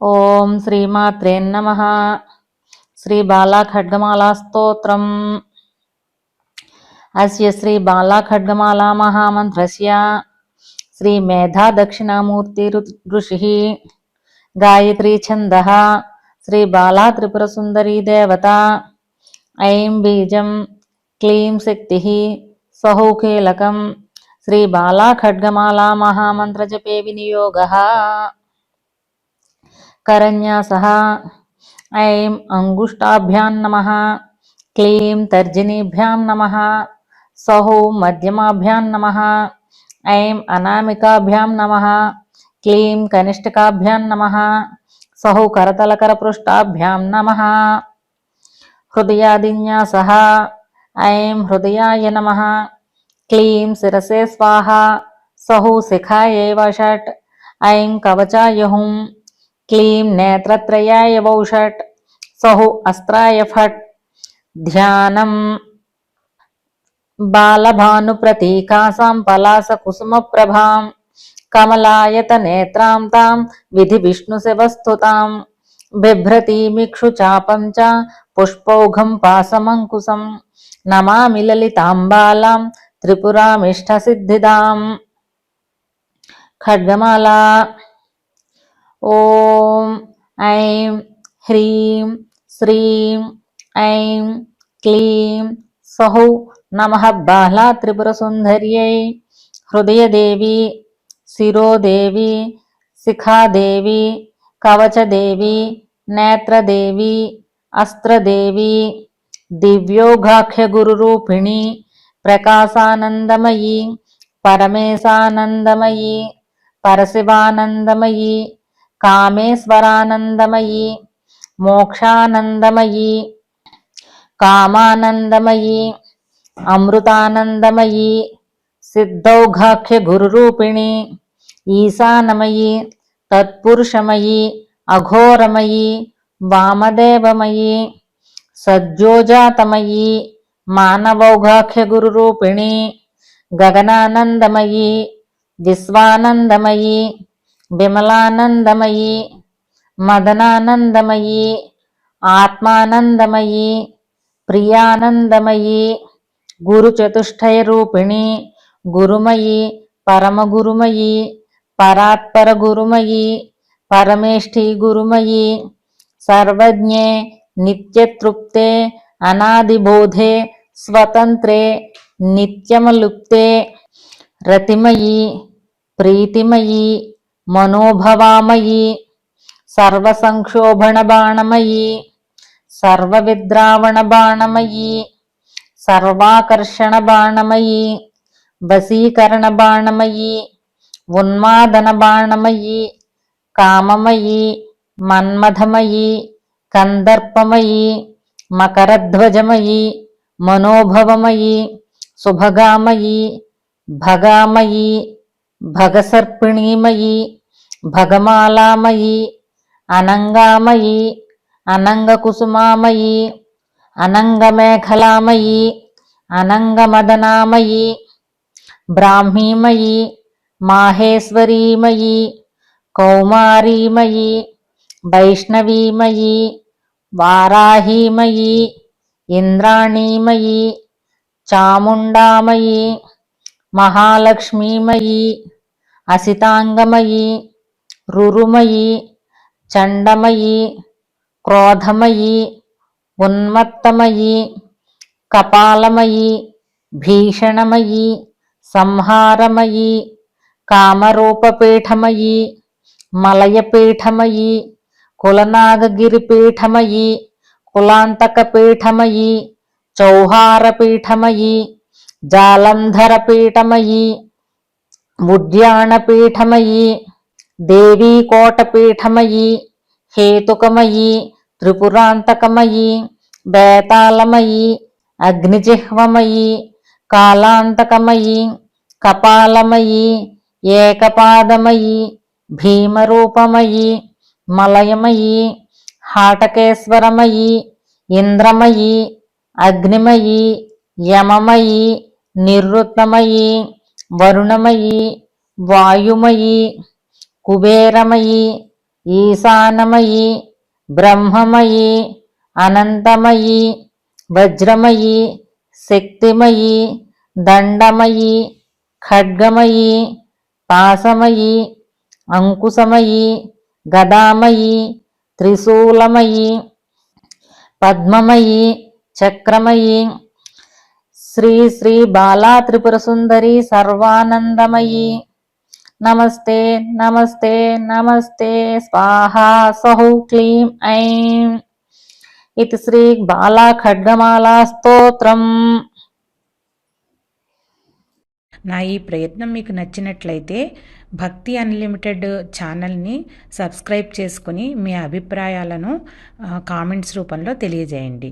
ఓం శ్రీమాత్రే నమ. శ్రీ బాలా ఖడ్గమాలా స్తోత్రం అస్య శ్రీ బాలా ఖడ్గమాలా మహామంత్రస్య శ్రీ మేధా దక్షిణామూర్తి ఋషి. గాయత్రీ ఛంద. శ్రీ బాలా త్రిపుర సుందరీ దేవత. ఐం బీజం క్లీం శక్తి. సహౌకేలకం శ్రీ బాలా ఖడ్గమాలా మహామంత్రజపే వినియోగ. కరన్యాస ఐం అంగుష్టాభ్యాం నమ క్లీం తర్జనీభ్యాం నమ సహౌ మధ్యమాభ్యాం నమ ఐం అనామికాభ్యాం నమ క్లీం కనిష్ఠికాభ్యాం నమ సహౌ కరతలకరపృష్టాభ్యాం నమ హృదయాదిన్యాస ఐం హృదయాయ నమ క్లీం శిరసే స్వాహ సహు శిఖాయై వషట్ ఐం కవచాయ హుం क्लीं नेत्रत्रयाय वौषट्, सहु अस्त्राय फट्। ध्यानम् बालभानुप्रतीकासां पलासकुसुमप्रभां कमलायतनेत्रां तां विधिविष्णुसेवस्तुतां, बिभ्रतीमिक्षुचापं च पुष्पौघं पासमङ्कुशं नमामि ललितां बालां त्रिपुरामिष्ठसिद्धिदाम् खड्गमाला ओम, ऐं ह्रीं, श्रीं, ऐं क्लीं। सहौ नमः बाला त्रिपुरसुन्दर्यै हृदयदेवी, शिरोदेवी, शिखादेवी, कवचदेवी, नेत्रदेवी, अस्त्रदेवी दिव्योघाख्यगुरुरूपिणी प्रकाशानंदमयी परमेशानंदमयी परशिवानंदमयी కామేశ్వరానందమయీ మోక్షానందమయీ కామానందమయీ అమృతానందమయీ సిద్ధౌఘాఖ్య గురురూపిణి ఈశానమయీ తత్పురుషమయీ అఘోరమయీ వామదేవమయీ సజ్జోజాతమయీ మానవౌఘాఖ్య గురురూపిణి గగనానందమయీ విశ్వానందమయీ విమలానందమయీ మదనానందమయీ ఆత్మానందమయీ ప్రియానందమయీ గురు చతుష్టయ రూపిణి గురుమయి పరమగురుమయి పరాత్పర గురుమయి పరమేష్ఠి గురుమయి సర్వజ్ఞే నిత్యతృప్తే అనాదిబోధే స్వతంత్రే నిత్యమలుప్తే రతిమయీ ప్రీతిమయీ మనోభవామయీ సర్వసంక్షోభణ బాణమయీ సర్వవిద్రావణ బాణమయీ సర్వాకర్షణ బాణమయీ వశీకరణ బాణమయీ ఉన్మాదన బాణమయీ కామమయీ మన్మథమయీ కందర్పమయీ మకరధ్వజమయీ మనోభవమయీ శుభగామయీ భగామయీ భగసర్పిణీమయీ భగమాలామయీ అనంగామయీ అనంగకుసుమామయీ అనంగమేఖలామయీ అనంగమదనామయీ బ్రాహ్మీమయీ మాహేశ్వరీమయీ కౌమారీమయీ వైష్ణవీమయీ వారాహీమయీ ఇంద్రాణీమయీ చాముండామయీ మహాలక్ష్మీమయీ అసితాంగమయీ రురుమయి చండమయి క్రోధమయి ఉన్మత్తమయి కపాలమయి భీషణమయి సంహారమయి కామరూపపీఠమయి మలయపీఠమయి కులనాగగిరిపీఠమయీ కులాంతకపీఠమయి చౌహారపీఠమయి జాలంధరపీఠమయి ఉద్యానపీఠమయీ దేవీకోటపీఠమయీ హేతుకమయీ త్రిపురాంతకమయీ బేతాళమయీ అగ్నిజిహ్వమయీ కాలాంతకమయీ కపాలమయీ ఏకపాదమయీ భీమరూపమయీ మలయమయీ హాటకేశ్వరమయీ ఇంద్రమయీ అగ్నిమయీ యమమయీ నిరుత్తమయీ వరుణమయీ వాయుమయీ కుబేరమయీ ఈశానమయీ బ్రహ్మమయీ అనంతమయీ వజ్రమయీ శక్తిమయీ దండమయీ ఖడ్గమయీ పాసమయీ అంకుశమయీ గదామయీ త్రిశూలమయీ పద్మమయీ చక్రమయీ శ్రీ శ్రీ బాలా త్రిపుర సుందరి సర్వానందమయీ. నమస్తే నమస్తే నమస్తే. స్వాహా సహు క్లీం ఐం. ఇది శ్రీ బాలా ఖడ్గమాలా స్తోత్రం. నా ఈ ప్రయత్నం మీకు నచ్చినట్లయితే భక్తి అన్లిమిటెడ్ ఛానల్ని సబ్స్క్రైబ్ చేసుకుని మీ అభిప్రాయాలను కామెంట్స్ రూపంలో తెలియజేయండి.